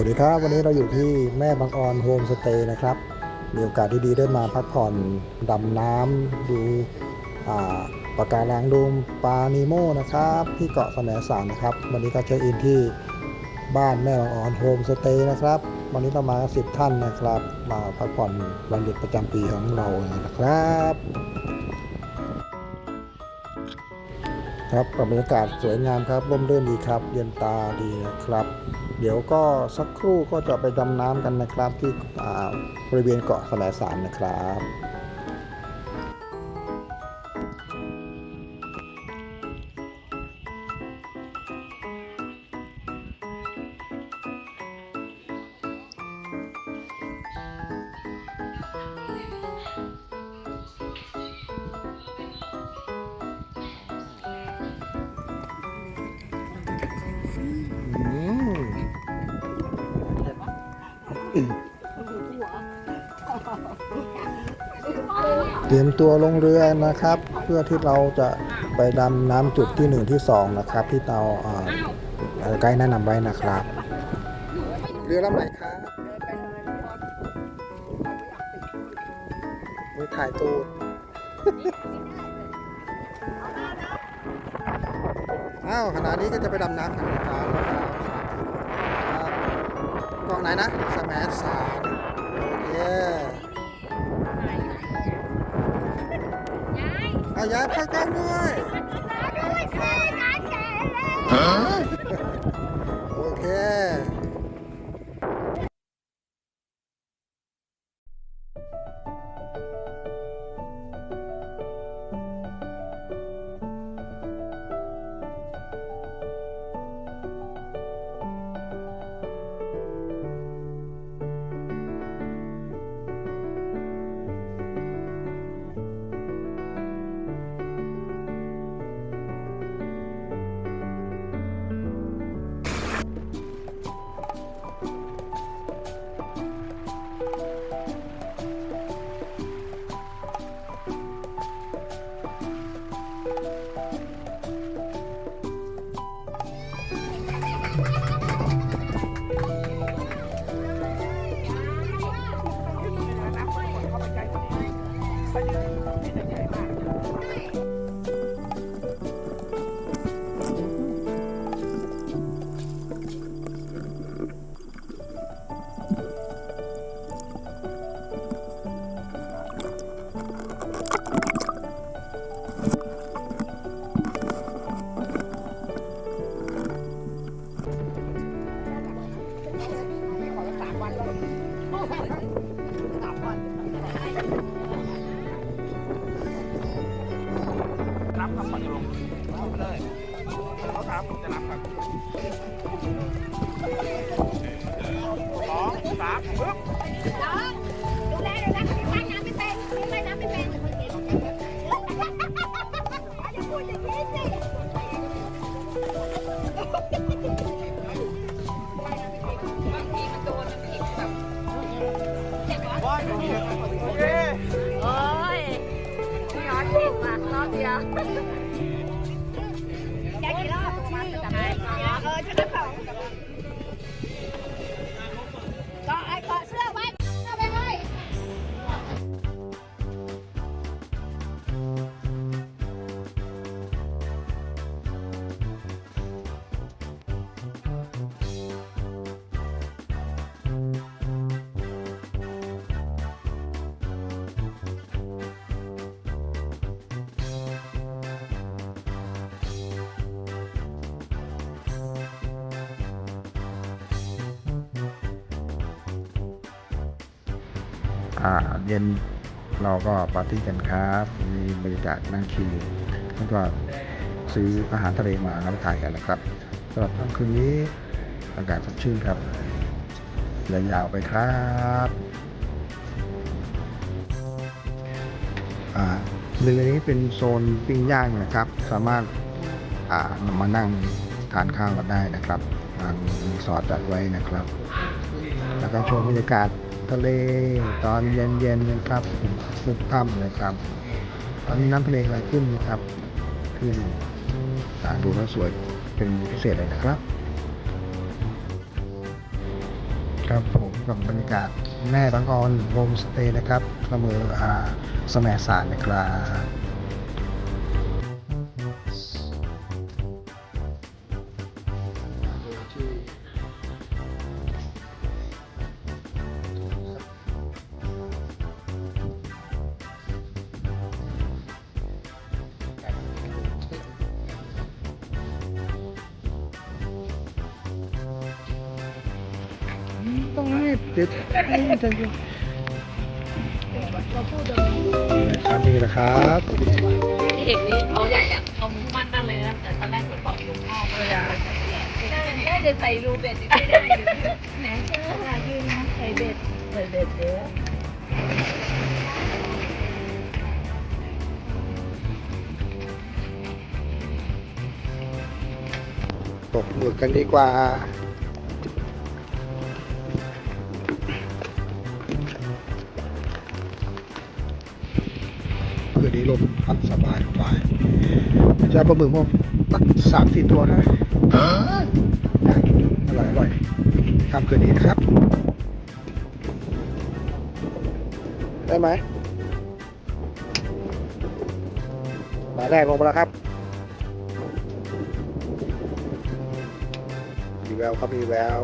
วัสดีครับ วันนี้เราอยู่ที่แม่บางออนโฮมสเตย์นะครับ มีโอกาสดีๆได้มาพักผ่อนดำน้ำดูอ่าปะการังดูปลานีโมนะครับ ที่เกาะแสมสารนะครับ วันนี้ก็เช็คอินที่บ้านแม่บางออนโฮมสเตย์นะครับ วันนี้เรามาสิบท่านนะครับ มาพักผ่อนวันหยุดประจำปีของเรานะครับครับบรรยากาศสวยงามครับร่มรื่นดีครับ เย็นตาดีนะครับ เดี๋ยวก็สักครู่ก็จะไปดำน้ำกันนะครับที่อ่าบริเวณเกาะแสมสารนะครับ เตรียมตัวลงเรือนะครับ เพื่อที่เราจะไปดำน้ำจุดที่หนึ่งที่สองนะครับ ที่เราอ่าเอ่อไกด์แนะนำไว้นะครับ เรือลำไหนครับมือถ่ายตูดอ้าวขณะนี้ก็จะไปดำน้ำกันนะครับ กองไหนนะสมสารโอเคเอาย้ายเข้ากล้องด้วยโอ รับครับปัดลงเอาไปเลยเขาถามผมจะรับครับสองสามปึ๊บ เดียวแกกี่รอบใช่เออชนะสอง เย็นเราก็ปาร์ตี้กันครับ มีบรรยากาศนั่งชิลแล้วก็ซื้ออาหารทะเลมารับประทานกันนะครับสำหรับค่ำคืนนี้อากาศสดชื่นครับยาวไปครับอ่าบริเวณนี้เป็นโซนปิ้งย่างนะครับ สามารถอ่านำมานั่งทานข้าวกันได้นะครับ ทางรีสอร์ทจัดไว้นะครับ แล้วก็ชมบรรยากาศ ทะเลตอนเย็นๆนะครับสุดค่ำนะครับ ตอนนี้น้ำทะเลกำลังขึ้นนะครับ ขึ้นอ่าดูแล้วสวยเป็นพิเศษเลยนะครับ ครับผมกับบรรยากาศแม่บางออนโฮมสเตย์นะครับอำเภออ่าสมสารนะครับ ต้องรีบเดี๋ยวจะจะครับนี่นะครับพี่เอกนี่เขาใหญ่อะเขามุ่งมั่นมากเลยนะแต่ตอนแรกเหมือนบอกลงพ่อเลยอะได้จะใส่รูเบ็ดอีกไม่ได้อยู่แหนเชื่อค่ะยืนนะใส่เบ็ดใส่เบ็ดเยอะตกหมึกกันดีกว่า เพื่อดีลมพัดสบายสบายจะปลาหมึกผมตักสามสี่ตัวนะอร่อยอร่อยทำเกินนี้นะครับ ได้ไหมหมายแรกลงไปแล้วครับ มีแววครับมีแวว